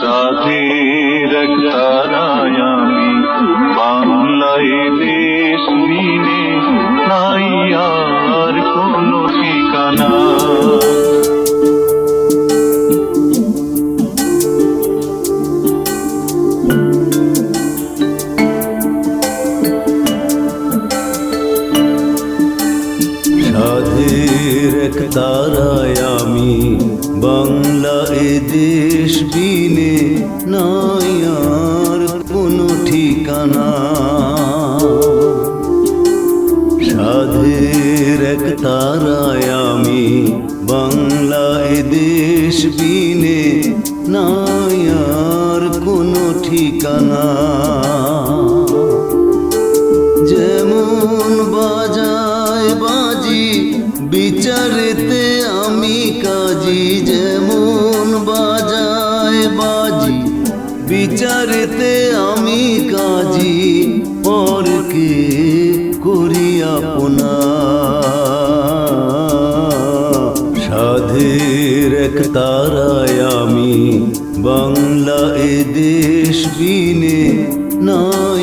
সাধের এক তারায় আমি বাংলায় দেশ বিনে নাই আর কোনো ঠিকানা। সাধের এক তারায় আমি বাংলা এ ঠিকানা। যেমন বাজায় বাজি, বিচারেতে আমি কাজী। যেমন বাজায় বাজি, বিচারেতে আমি কাজী। পরকে করি আপনা সাধের এক তারায় আমি বাংলা এ দেশ বিনে নাই।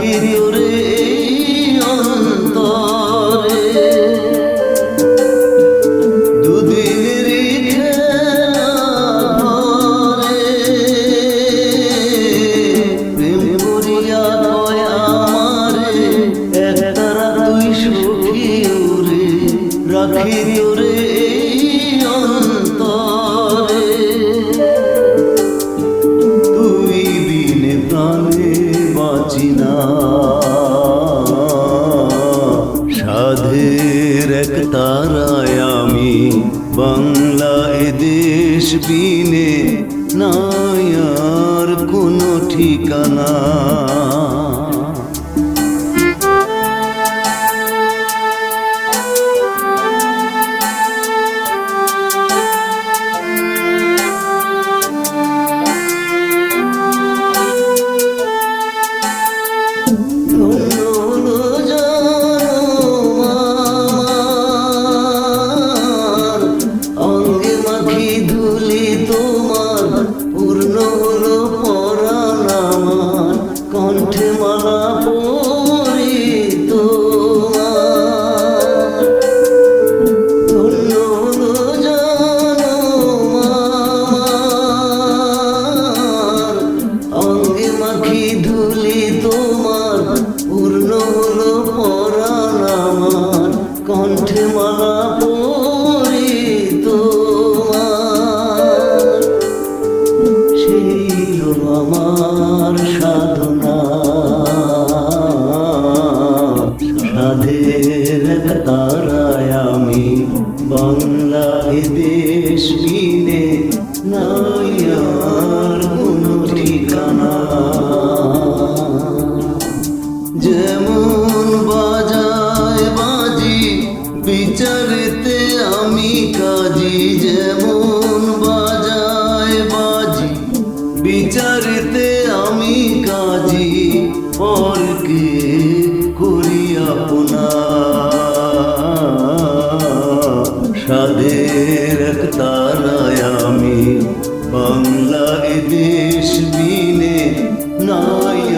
Baby. বিনে নাই কোনো ঠিকানা। কণ্ঠে মালা পরি তোমার। সেই আমার সাধনা। সাধের তারায় আমি বাংলা দেশ আমি বাংলা এ দেশ বিনে নাই।